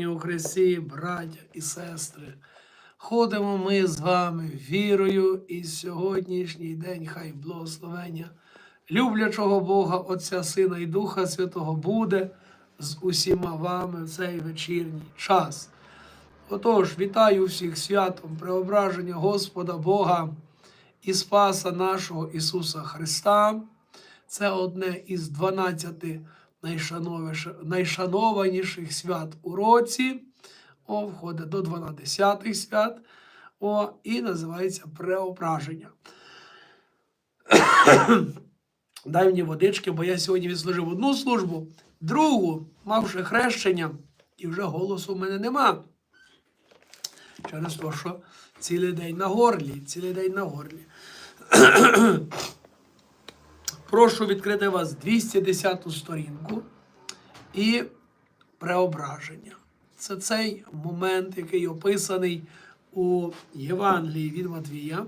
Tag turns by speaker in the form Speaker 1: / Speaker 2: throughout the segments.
Speaker 1: у Христі, браття і сестри. Ходимо ми з вами вірою, і сьогоднішній день хай благословення люблячого Бога, Отця Сина і Духа Святого буде з усіма вами в цей вечірній час. Отож, вітаю всіх святом преображення Господа Бога і Спаса нашого Ісуса Христа. Це одне із 12 найшановіш- найшанованіших свят у році. О, входить до 12 свят. О, і називається преображення. Дай мені водички, бо я сьогодні відслужив одну службу, другу, мавши хрещення, і вже голосу в мене нема. Через те, що цілий день на горлі, цілий день на горлі. Прошу відкрити вас 210 сторінку і преображення. Це цей момент, який описаний у Євангелії від Матвія.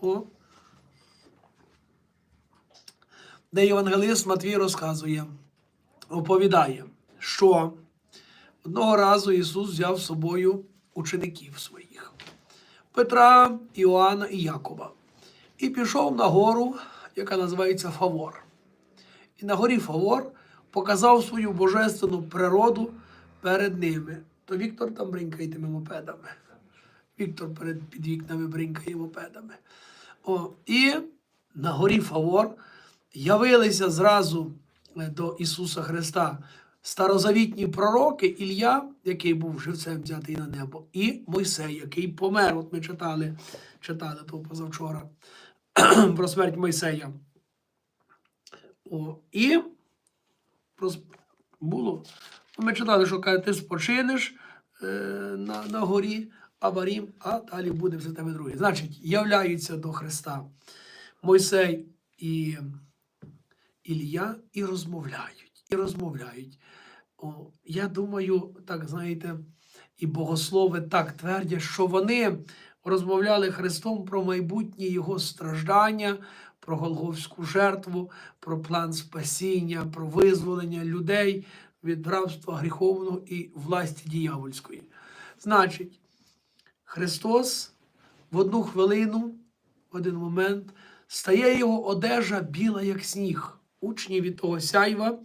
Speaker 1: О, де Євангелист Матвій розказує, оповідає, що одного разу Ісус взяв з собою учеників своїх Петра, Іоанна і Якова і пішов на гору, яка називається Фавор. І на горі Фавор показав свою божественну природу перед ними. То Віктор там бринкає тими мопедами. Віктор перед під вікнами бринкає мопедами. О, і на горі Фавор явилися зразу е, до Ісуса Христа старозавітні пророки Ілля, який був живцем взятий на небо, і Мойсей, який помер. От ми читали, читали то позавчора про смерть Мойсея. О, і було. Ми читали, що каже, ти спочинеш е, на, на горі Аварім, а далі буде все тебе друге. Значить, являються до Христа Мойсей і Ілля і розмовляють. І розмовляють. О, я думаю, так знаєте, і богослови так твердять, що вони розмовляли Христом про майбутнє Його страждання, про Голговську жертву, про план спасіння, про визволення людей від рабства гріховного і власті діявольської. Значить, Христос в одну хвилину, в один момент, стає його одежа біла, як сніг. Учні від того сяйва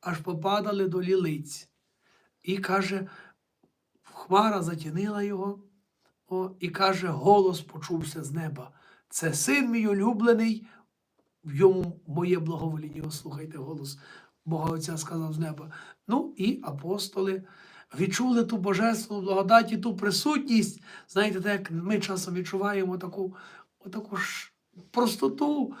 Speaker 1: аж попадали до лілиць. І каже, хмара затінила його, о, і каже, голос почувся з неба. Це син мій улюблений, в йому моє благовоління. О, Слухайте голос Бога Отця сказав з неба. Ну і апостоли відчули ту божественну благодать ту присутність. Знаєте, так як ми часом відчуваємо таку, таку ж простоту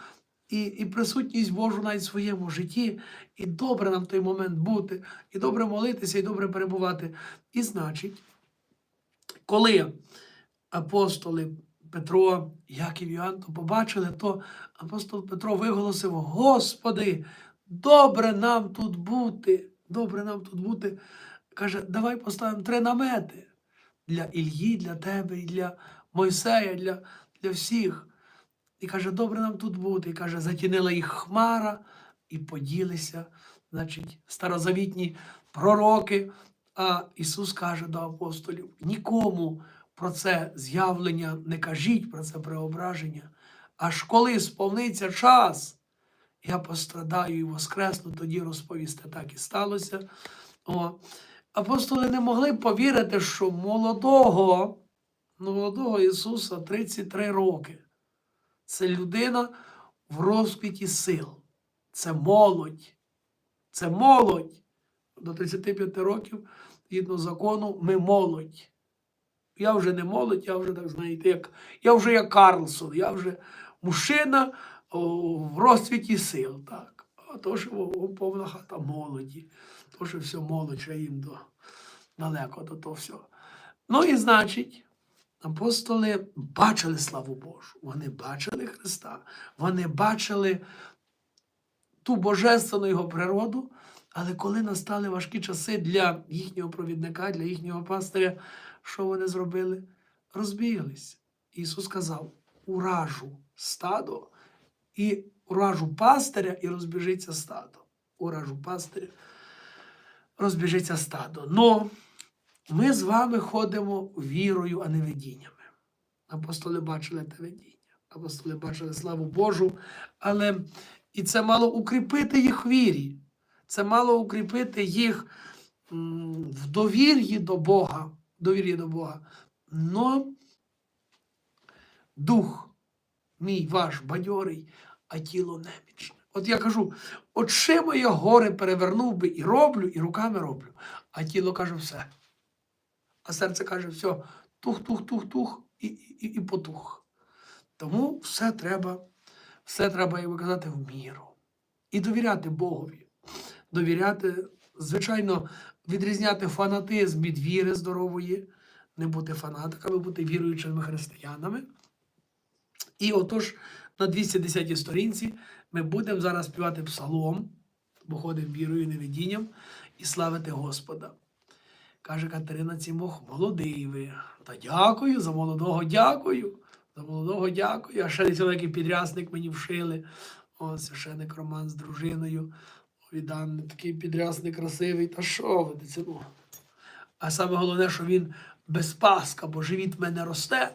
Speaker 1: і, і присутність Божу навіть в своєму житті. І добре нам в той момент бути, і добре молитися, і добре перебувати. І значить, коли апостоли Петро, Яків і Іоанн то побачили, то апостол Петро виголосив: Господи, добре нам тут бути, добре нам тут бути. Каже, давай поставимо три намети для Ільї, для тебе, і для Мойсея, для, для всіх. І каже, добре нам тут бути. І каже, затінила їх хмара і поділися, значить, старозавітні пророки. А Ісус каже до апостолів: нікому про це з'явлення не кажіть, про це преображення. Аж коли сповниться час, я пострадаю і воскресну, тоді розповісти, так і сталося. О. Апостоли не могли повірити, що молодого, ну, молодого Ісуса 33 роки. Це людина в розквіті сил. Це молодь. Це молодь. До 35 років, згідно закону, ми молодь. Я вже не молодь, я вже так знаєте, як я вже як Карлсон, я вже мужчина в розцвіті сил. Так. А то, що повна хата молоді, то, що все молодь, ще їм до, далеко до того всього. Ну і значить, апостоли бачили славу Божу. Вони бачили Христа, вони бачили ту божественну його природу, але коли настали важкі часи для їхнього провідника, для їхнього пастиря, що вони зробили? Розбіглись. Ісус сказав: уражу стадо і уражу пастиря, і розбіжиться стадо. Уражу пастиря. розбіжиться стадо. Но ми з вами ходимо вірою, а не видіннями. Апостоли бачили те видіння, апостоли бачили славу Божу, але і це мало укріпити їх вірі. Це мало укріпити їх в довір'ї до Бога. Довір'ї до Бога. Но дух мій ваш бадьорий, а тіло немічне. От я кажу, очима я гори перевернув би і роблю, і руками роблю. А тіло каже все. А серце каже, все, тух, тух, тух, тух і, і, і потух. Тому все треба, все треба, як казати, в міру. І довіряти Богові. Довіряти, звичайно, відрізняти фанатизм від віри здорової, не бути фанатиками, бути віруючими християнами. І отож, на 210-й сторінці ми будемо зараз співати псалом, бо ходимо вірою і невидінням, і славити Господа. Каже Катерина Цімох, молодий ви. Та дякую, за молодого дякую. За молодого дякую. А ще десь великий підрясник мені вшили. О, священик Роман з дружиною. Відданий такий підрясник красивий. Та що ви, дитину? А саме головне, що він без паска, бо живіт в мене росте.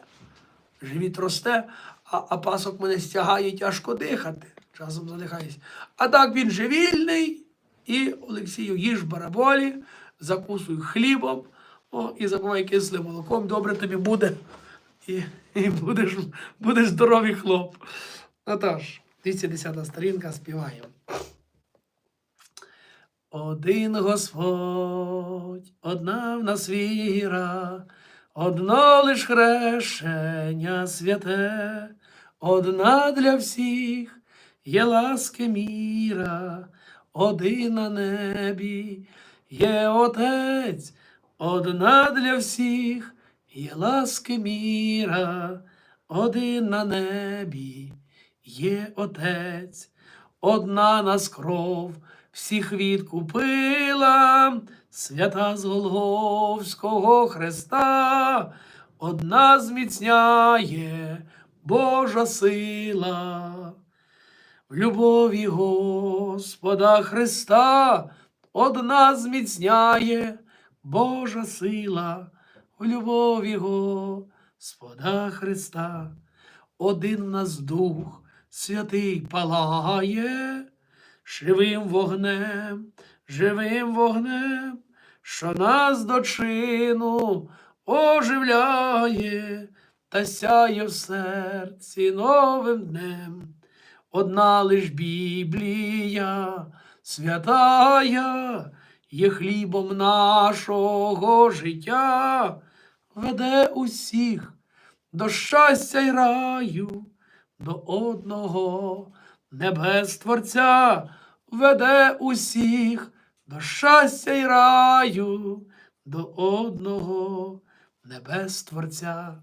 Speaker 1: Живіт росте, а, а пасок мене стягає тяжко дихати. Часом задихаюсь. А так він живільний, і Олексію їж бараболі, закусуй хлібом о, і забувай кислим молоком. Добре тобі буде. І, і будеш, будеш здоровий хлоп. Отож, 210 сторінка співаємо. Один Господь, одна в нас віра, одно лиш хрещення святе, одна для всіх є ласки міра, один на небі є Отець, одна для всіх є ласки міра, один на небі є Отець, одна нас кров всіх відкупила, свята з Голговського Христа, одна зміцняє Божа сила. В любові Господа Христа одна зміцняє Божа сила, в любові Господа Христа, один в нас дух святий палає, живим вогнем, живим вогнем, що нас до чину оживляє та сяє в серці новим днем. Одна лиш Біблія святая є хлібом нашого життя, веде усіх до щастя й раю, до одного небес Творця, веде усіх до щастя й раю, до одного небес Творця.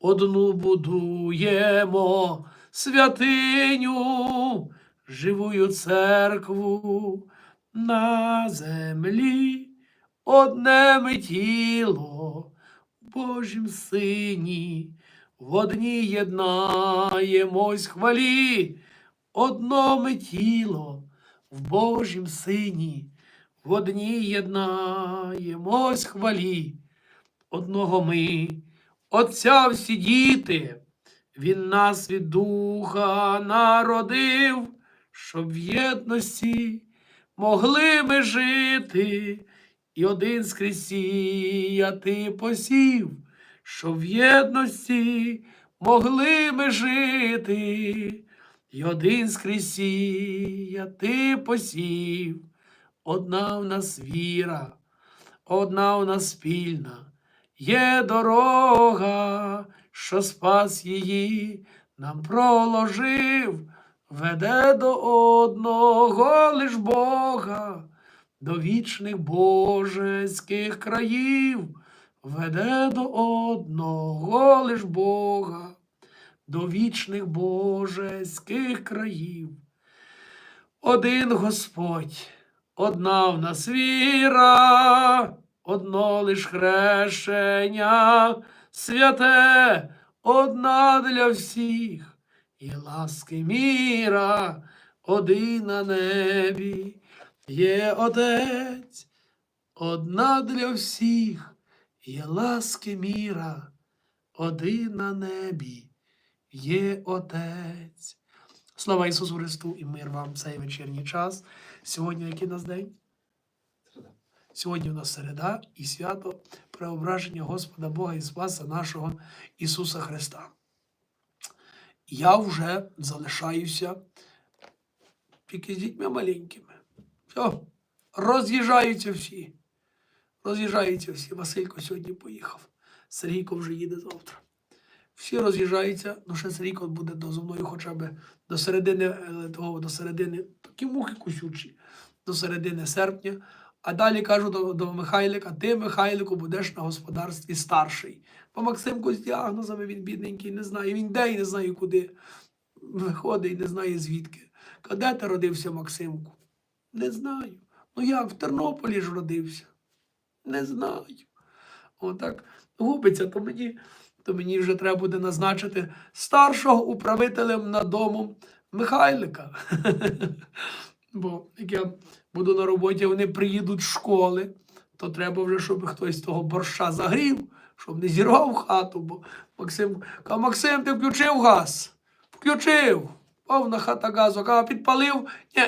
Speaker 1: Одну будуємо святиню, живую церкву на землі, одне ми тіло в Божім сині, в одній єднаємось хвалі, одно ми тіло в Божім сині, в одній єднаємось хвалі, одного ми, Отця всі діти. Він нас від духа народив, щоб в єдності могли ми жити, і один скрізь сіяти посів, щоб в єдності могли ми жити, і один скрізь сіяти посів. Одна в нас віра, одна в нас спільна. Є дорога, що спас її, нам проложив, веде до одного лиш Бога, до вічних божеських країв, веде до одного лиш Бога, до вічних божеських країв. Один Господь, одна в нас віра, одно лиш хрещення святе, одна для всіх, і ласки міра, один на небі, є Отець, одна для всіх є ласки міра, один на небі є Отець. Слава Ісусу Христу і мир вам в цей вечірній час. Сьогодні який у нас день? Сьогодні у нас середа і свято преображення Господа Бога і Спаса нашого Ісуса Христа. Я вже залишаюся тільки з дітьми маленькими. Все, роз'їжджаються всі. Роз'їжджаються всі. Василько сьогодні поїхав. Сергійко вже їде завтра. Всі роз'їжджаються, ну ще Сергійко буде до зо мною хоча б до середини, е, того, до середини, такі мухи кусючі, до середини серпня. А далі кажу до, до Михайлика, ти, Михайлику, будеш на господарстві старший. Бо Максимко з діагнозами він бідненький, не знає. Він де і не знає куди. Виходить і не знає звідки. Де ти родився, Максимку? Не знаю. Ну як, в Тернополі ж родився? Не знаю. Отак губиться, то мені, то мені вже треба буде назначити старшого управителем над домом Михайлика. Бо як я буду на роботі, вони приїдуть з школи, то треба вже, щоб хтось того борща загрів, щоб не зірвав хату. Бо Максим каже, Максим, ти включив газ? Включив. Повна хата газу. Каже, підпалив? Ні.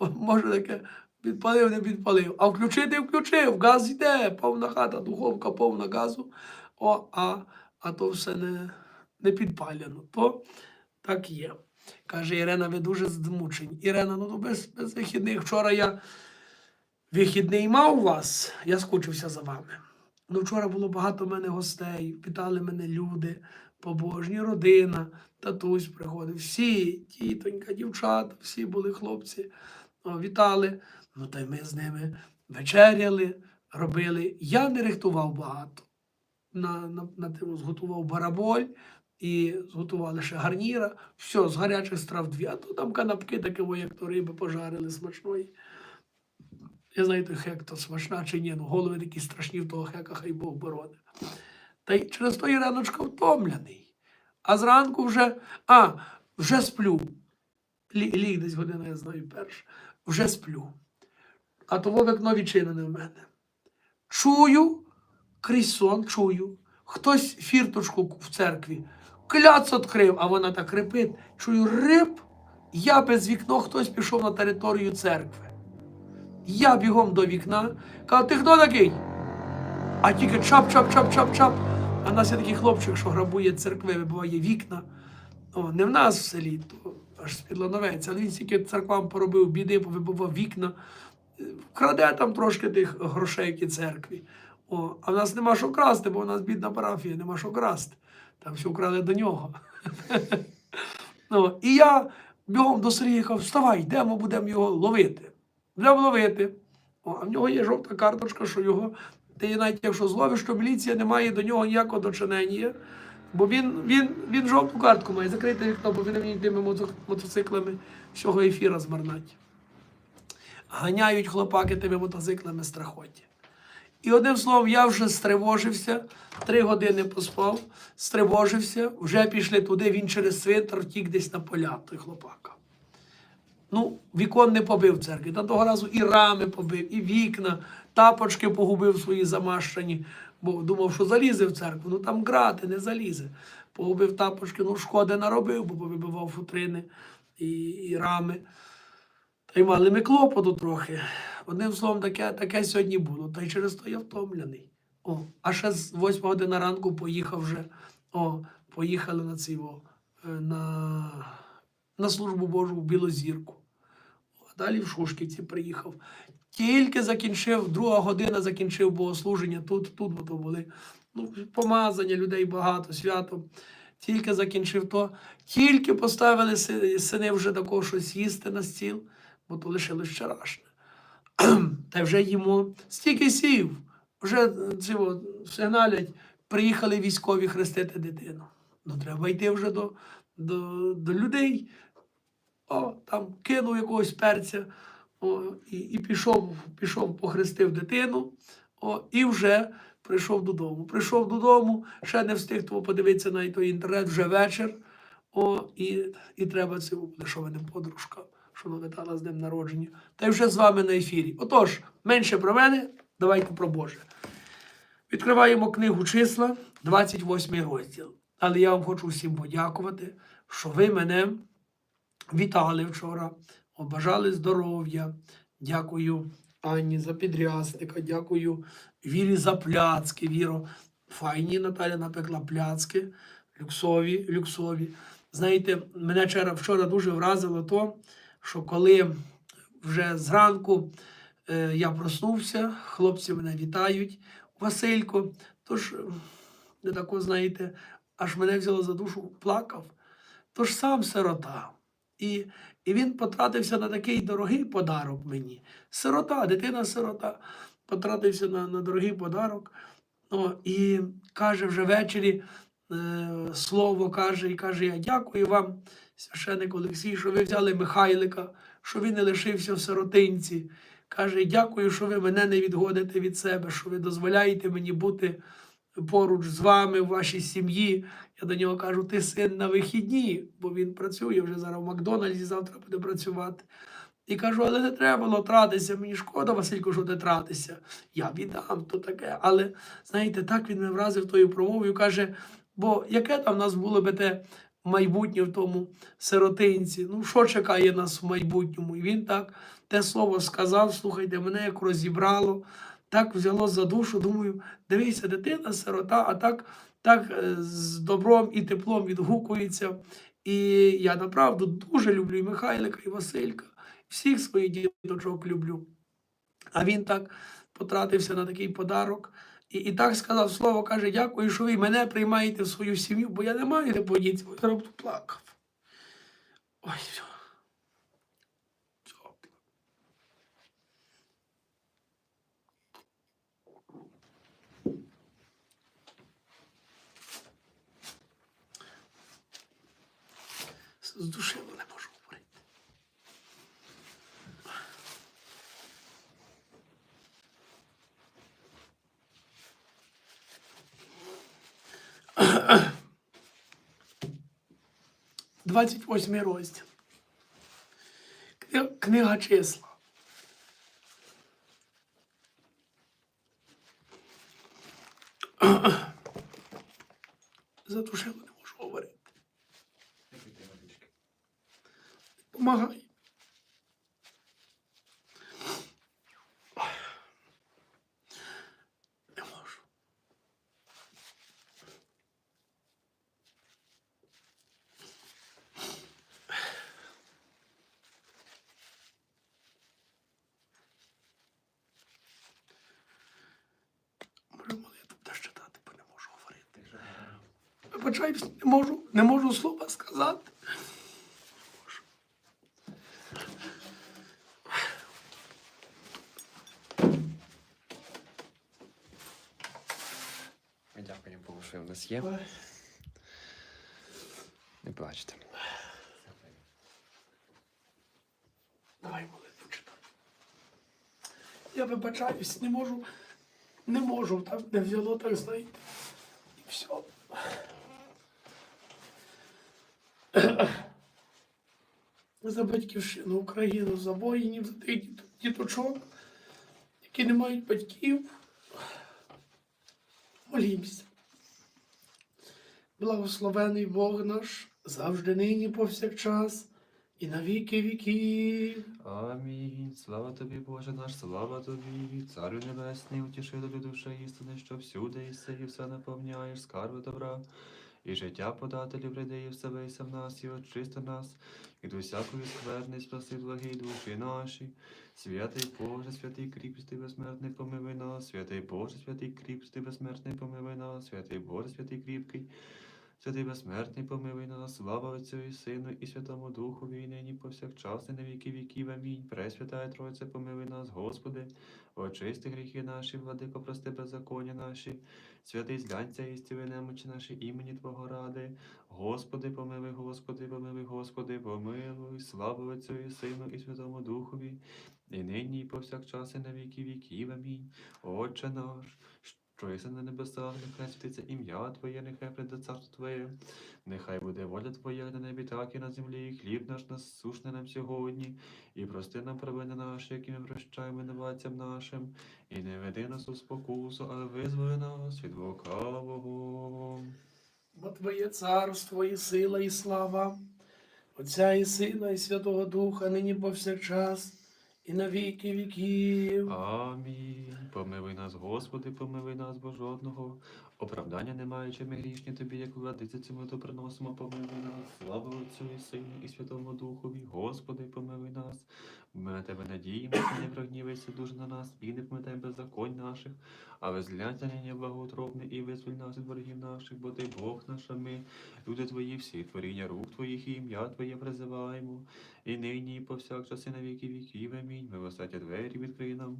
Speaker 1: Може таке, підпалив, не підпалив. А включити включив, газ йде, повна хата, духовка, повна газу. О, а, а то все не, не підпалено. То так є. Каже Ірена, ви дуже змучені. Ірена, ну без, без вихідних. Вчора я вихідний мав вас, я скучився за вами. Ну, вчора було багато мене гостей, питали мене люди, побожні, родина, татусь приходив. Всі, тітонька, дівчата, всі були хлопці, о, вітали. Ну, та й ми з ними вечеряли, робили. Я не рихтував багато. На, на, на тему зготував бараболь і зготували ще гарніра. Все, з гарячих страв дві. А то там канапки такі, о, як то риби пожарили смачної. Я знаю, хек то смачна чи ні, ну голови такі страшні в того хека, хай Бог борони. Та й через то і раночка втомлений. А зранку вже, а, вже сплю. Лі, ліг десь година, я знаю, перша. Вже сплю. А то вікно відчинене в мене. Чую, крізь сон, чую. Хтось фірточку в церкві кляц відкрив, а вона так репить. Чую рип. Я без вікно, хтось пішов на територію церкви. Я бігом до вікна. Кажу, ти хто такий? А тільки чап-чап-чап-чап-чап. А нас є такий хлопчик, що грабує церкви, вибиває вікна. О, не в нас в селі, то аж з-під Лановець, але він стільки церквам поробив біди, повибивав вікна, краде там трошки тих грошей, які церкві. О, а в нас нема що красти, бо у нас бідна парафія, нема що красти. Там все вкрали до нього. ну, і я бігом до Сергія кажу, вставай, йдемо, будемо його ловити. Будемо ловити. О, а в нього є жовта карточка, що його, ти навіть якщо зловиш, то міліція не має до нього ніякого дочинення. Бо він, він, він жовту картку має закрити вікно, бо він тими мотоциклами всього ефіра змарнати. Ганяють хлопаки тими мотоциклами страхоті. І одним словом, я вже стривожився, три години поспав, стривожився, вже пішли туди, він через цвинтар втік десь на поля, той хлопака. Ну, вікон не побив в церкві. Та того разу і рами побив, і вікна, тапочки погубив свої замащені, бо думав, що залізе в церкву. Ну там грати не залізе. Погубив тапочки, ну шкоди наробив, бо повибивав футрини і, і рами. Та й мали ми клопоту трохи. Одним словом, таке, таке сьогодні було. Та й через то я втомлений. О, а ще з 8 години ранку поїхав вже. О, поїхали на циво, е, на, на службу Божу в Білозірку. А далі в Шушківці приїхав. Тільки закінчив, друга година закінчив богослуження. Тут, тут бо то були ну, помазання, людей багато, свято. Тільки закінчив то, тільки поставили сини вже такого щось їсти на стіл, бо то лишилось вчорашнє. Та вже їмо стільки сів, вже е, цього сигналять, приїхали військові хрестити дитину. Ну, треба йти вже до, до, до людей. О, там кинув якогось перця о, і, і пішов, пішов, похрестив дитину, о, і вже прийшов додому. Прийшов додому, ще не встиг того подивитися на той інтернет, вже вечір. О, і, і треба буде, що мене подружка, що навітала з днем народження. Та й вже з вами на ефірі. Отож, менше про мене, Давайте про Боже. Відкриваємо книгу числа, 28 розділ. Але я вам хочу всім подякувати, що ви мене вітали вчора, побажали здоров'я. Дякую Анні за підрясника, дякую Вірі за пляцки. Віро, файні Наталя напекла пляцки, люксові, люксові. Знаєте, мене вчора дуже вразило то, що коли вже зранку е, я проснувся, хлопці мене вітають. Василько, тож, не тако, знаєте, аж мене взяло за душу, плакав. Тож сам сирота. І, і він потратився на такий дорогий подарок мені. Сирота, дитина-сирота, потратився на, на дорогий подарок. О, і каже вже ввечері слово каже, і каже: Я дякую вам, священик Олексій, що ви взяли Михайлика, що він не лишився в сиротинці. Каже, дякую, що ви мене не відгодите від себе, що ви дозволяєте мені бути поруч з вами в вашій сім'ї. Я до нього кажу, ти син на вихідні, бо він працює вже зараз в Макдональдсі, завтра буде працювати. І кажу, але не треба було тратися. Мені шкода, Василько, що ти тратися. Я віддам то таке. Але знаєте, так він мене вразив тою промовою. Каже, бо яке там в нас було би те майбутнє в тому сиротинці? Ну, що чекає нас в майбутньому? І він так те слово сказав, слухайте, мене як розібрало, так взяло за душу. Думаю, дивися, дитина, сирота, а так, так е, з добром і теплом відгукується. І я направду дуже люблю і Михайлика, і Василька, всіх своїх діточок люблю. А він так потратився на такий подарок. І, і так сказав слово, каже, дякую, що ви мене приймаєте в свою сім'ю, бо я не маю де подіти, бо я тут плакав. Ой. Все. З душею 28 розділ. Книга числа. Затушило не можу говорити. Помагай. Вибачаюсь, не можу, не можу слова сказати.
Speaker 2: Ми дякуємо Богу, що в нас є. Не плачте.
Speaker 1: Давай молитву читати. Я вибачаюсь, не можу, не можу, так не взяло, так знаєте. І все. За батьківщину Україну, за воїнів, за тих діточок, які не мають батьків. Молімся. Благословений Бог наш, завжди нині повсякчас, і на віки віків.
Speaker 2: Амінь. Слава тобі, Боже наш, слава тобі, Царю Небесний, утішителю душа істини, що всюди єси і все наповняєш, скарби добра. І життя подателю прийде в себе і в нас, і очисти нас, і до всякої скверни спаси благі душі наші. Святий Боже, святий кріпстий безсмертний, помилуй нас, святий Боже, святий кріпстий безсмертний, помилуй нас, святий Боже, святий кріпкий. Святий безсмертний, помилуй нас, слава Отцю і Сину, і Святому Духові, і нині повсякчас, і на віки віків. Амінь. Пресвятая Тройце, помилуй нас, Господи, очисти гріхи наші, владико, прости беззаконня наші, святий зглянься і стіли немочі наші імені Твого ради. Господи, помилуй, Господи, помилуй, Господи, помилуй, слава Отцю і Сину, і Святому Духові, і нині, і повсякчас, і на віки віків. Амінь. Отче наш, що на небесах, нехай святиться ім'я Твоє, нехай прийде царство Твоє, нехай буде воля Твоя на небі, так і на землі, і хліб наш насушний нам сьогодні, і прости нам провини наші, які ми прощаємо винуватцям нашим, і не веди нас у спокусу, але визволи нас від лукавого.
Speaker 1: Бо Твоє царство, і сила, і слава, Отця і Сина, і Святого Духа, нині повсякчас, і на віки віків.
Speaker 2: Амінь. Помилуй нас, Господи, помилуй нас, Божодного. Оправдання не маючи ми грішні тобі, як владиці цьому то приносимо, помилуй нас. Слава Отцю і Сину і Святому Духові. Господи, помилуй нас. Ми на тебе надіємося, не прогнівайся дуже на нас, і не пам'ятай беззаконь наших, а везляться нині благоутробне і визволь нас від ворогів наших, бо ти Бог наш, а ми, люди твої, всі творіння рук твоїх і ім'я Твоє призиваємо. І нині, і повсякчас, і на віки віків. Амінь. Ми Милосердя двері відкрий нам.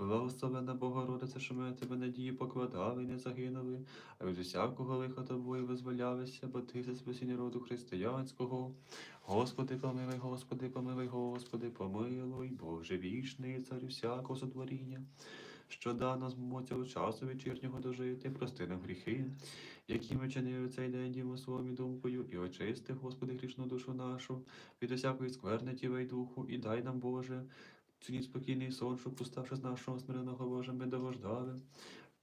Speaker 2: Благословена Богородице, що ми тебе надії покладали, і не загинули, а від усякого лиха тобою визволялися, бо ти за спасіння роду християнського. Господи, помилуй, Господи, помилуй, Господи, помилуй, Боже вічний, царю всякого сотворіння. Що дано змо цього часу вечірнього дожити, прости нам гріхи, які ми чинили цей день дімо своєю думкою, і очисти, Господи, грішну душу нашу, від усякої скверни тіла й духу, і дай нам, Боже, Ціні спокійний сон, щоб уставши з нашого смиреного Божа, ми догождали.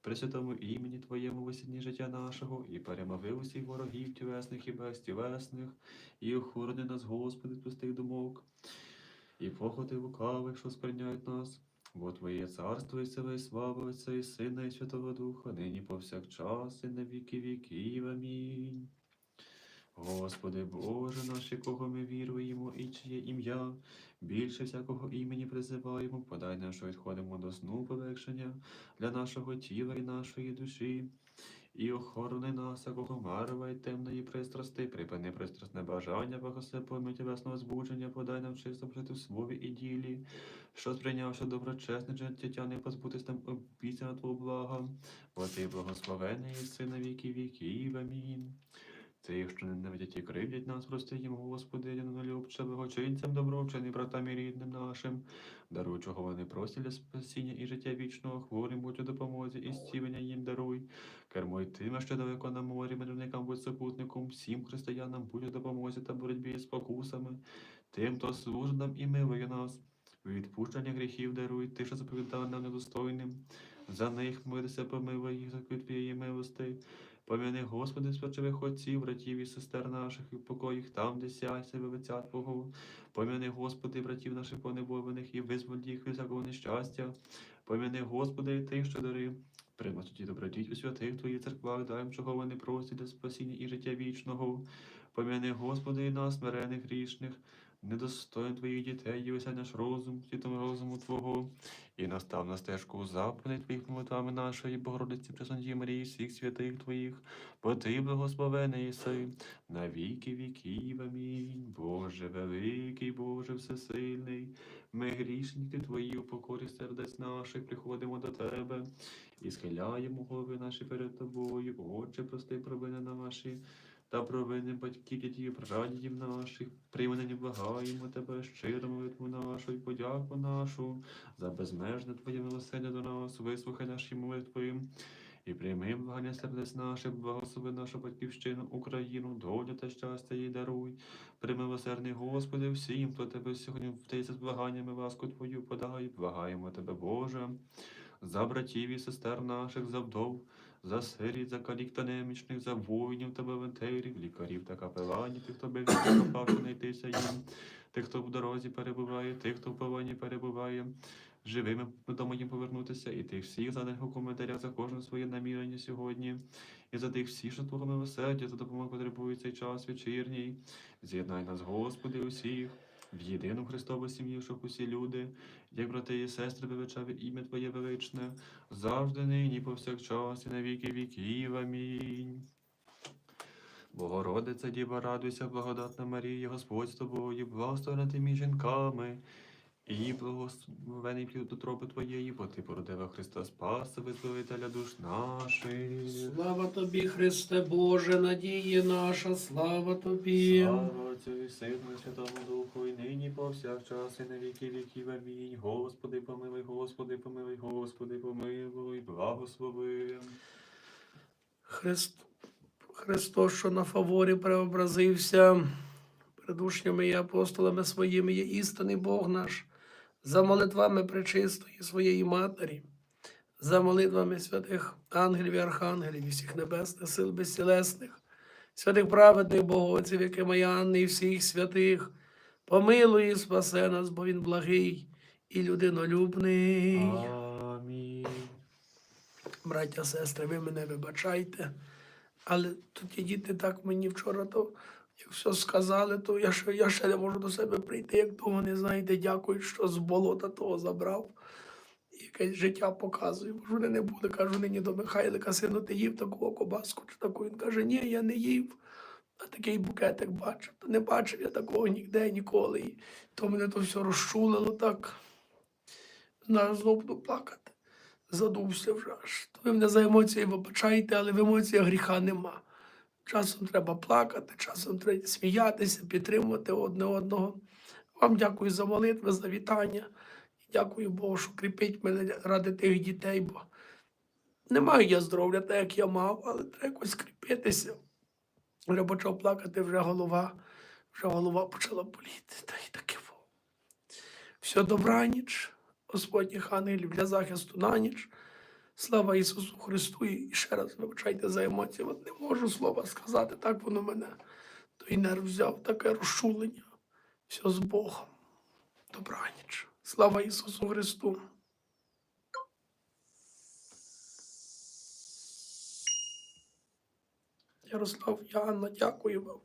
Speaker 2: При святому імені Твоєму висідні життя нашого, і перемовив усіх ворогів тілесних і безтілесних, і охорони нас, Господи, пустих думок, і похоти лукавих, що сприйняють нас. Бо Твоє царство і сила, і слава Отця і Сина, і Святого Духа, нині повсякчас, і на віки віків. Амінь. Господи Боже наш, якого ми віруємо, і чиє ім'я більше всякого імені призиваємо, подай нам, що відходимо до сну полегшення для нашого тіла і нашої душі, і охорони нас, якого марва і темної пристрасти, припини пристрасне бажання, благослови пам'яті весного збудження, подай нам чисто жити в слові і ділі, що сприйнявши доброчесне життя, не позбутись нам обіцяна Твого блага, бо ти благословений єси на віки віків. Амінь. Тих, що ненавидять і кривдять нас, прости їм, Господи, єдинолюбче, благочинцям, добровчим і братам і рідним нашим, даруй, чого вони просять для спасіння і життя вічного, хворим будь у допомозі, і зцілення їм даруй. Кермуй тими, що далеко на морі, мирівникам будь супутником, всім християнам будь у допомозі та боротьбі з спокусами, тим, хто служить нам і милує нас. Відпущення гріхів даруй, ти, що заповідав нам недостойним. За них милися, помилуй їх за твоєї милости. Пом'яни, Господи, спочивих отців, братів і сестер наших, і покой їх там, де сяй себе лиця Твого. Пом'яни, Господи, братів наших понебованих, і визволь їх від всякого нещастя. Пом'яни, Господи, тих, що дари. Приносить ті добродіть у святих Твоїх церквах, дай їм, чого вони просять для спасіння і життя вічного. Пом'яни, Господи, і нас, смирених грішних, недостоїн Твоїх дітей, і вися наш розум, світом розуму Твого, і настав на стежку заповней Твоїх молитвами нашої, Богородиці, Пресвятій Марії, всіх святих Твоїх, бо Ти благословений єси, на віки віків. Амінь. Боже великий, Боже всесильний, ми грішники Твої у покорі сердець наших приходимо до Тебе і схиляємо голови наші перед Тобою. Отче, прости провини наші. Та провини батьків, дітей, прадідів наших, приймені благаємо тебе, щиро молитву нашу і подяку нашу, за безмежне Твоє милосердя до нас, вислухай наші молитви. І прийми благання сердець наших, благослови нашу батьківщину, Україну, долю та щастя їй даруй. Примилосердний Господи, всім, хто тебе сьогодні вдається з благаннями ласку Твою подай, благаємо Тебе, Боже, за братів і сестер наших, за вдов, за сиріт, за калік та немічних, за воїнів та волонтерів, лікарів та капеланів, тих, хто без попавши знайтися їм, тих, хто в дорозі перебуває, тих, хто в повані перебуває, живими додому їм повернутися, і тих всіх за них у коментарях за кожне своє намірення сьогодні, і за тих всіх, що твого милосердя, за допомогу потребує цей час вечірній. З'єднай нас, Господи, усіх. В єдину Христову сім'ю, щоб усі люди, як брати і сестри, величаві ім'я Твоє величне, завжди нині, повсякчас, і на віки віків. Амінь. Богородиця Діва, радуйся, благодатна Марія, Господь з тобою, благословена тими жінками, І благословений плід утроби Твоєї, бо Ти породила Христа Спаса, визволителя душ наших.
Speaker 1: Слава тобі, Христе Боже, надія наша, слава тобі.
Speaker 2: Слава Отцю і Сину і Святому Духу, і нині повсякчас, і на віки віків. Амінь. Господи, помилуй, Господи, помилуй, Господи, помилуй, благослови.
Speaker 1: Христ, Христос, що на фаворі преобразився перед учнями і апостолами своїми, є істинний Бог наш, за молитвами пречистої своєї Матері, за молитвами святих ангелів і архангелів і всіх небесних сил безцілесних, святих праведних богоців, як і Маянни, і всіх святих, помилуй і спасе нас, бо він благий і людинолюбний.
Speaker 2: Амінь.
Speaker 1: Браття, сестри, ви мене вибачайте. Але тут діти так мені вчора, то як все сказали, то я ще, я ще не можу до себе прийти, як того не знаєте, дякую, що з болота того забрав. Якесь життя ж вони не були. Кажу нині до Михайлика, сину, ти їв таку кобаску чи таку. Він каже, ні, я не їв. А такий букетик бачив. Та не бачив я такого ніде ніколи. І то мене то все розчулило так. Зараз знову буду плакати задувся вже аж. То ви мене за емоції вибачаєте, але в емоціях гріха нема. Часом треба плакати, часом треба сміятися, підтримувати одне одного. Вам дякую за молитви, за вітання. І дякую Богу, що кріпить мене ради тих дітей, бо не маю я здоров'я, так як я мав, але треба якось кріпитися. Вже почав плакати, вже голова, вже голова почала боліти. Та й таке. Все добраніч. Господніх ангелів для захисту на ніч. Слава Ісусу Христу! І ще раз вибачайте за емоції. От не можу слова сказати, так воно мене той нерв взяв, таке розчулення. Все з Богом. Добраніч. Слава Ісусу Христу! Ярослав, Яна, дякую вам.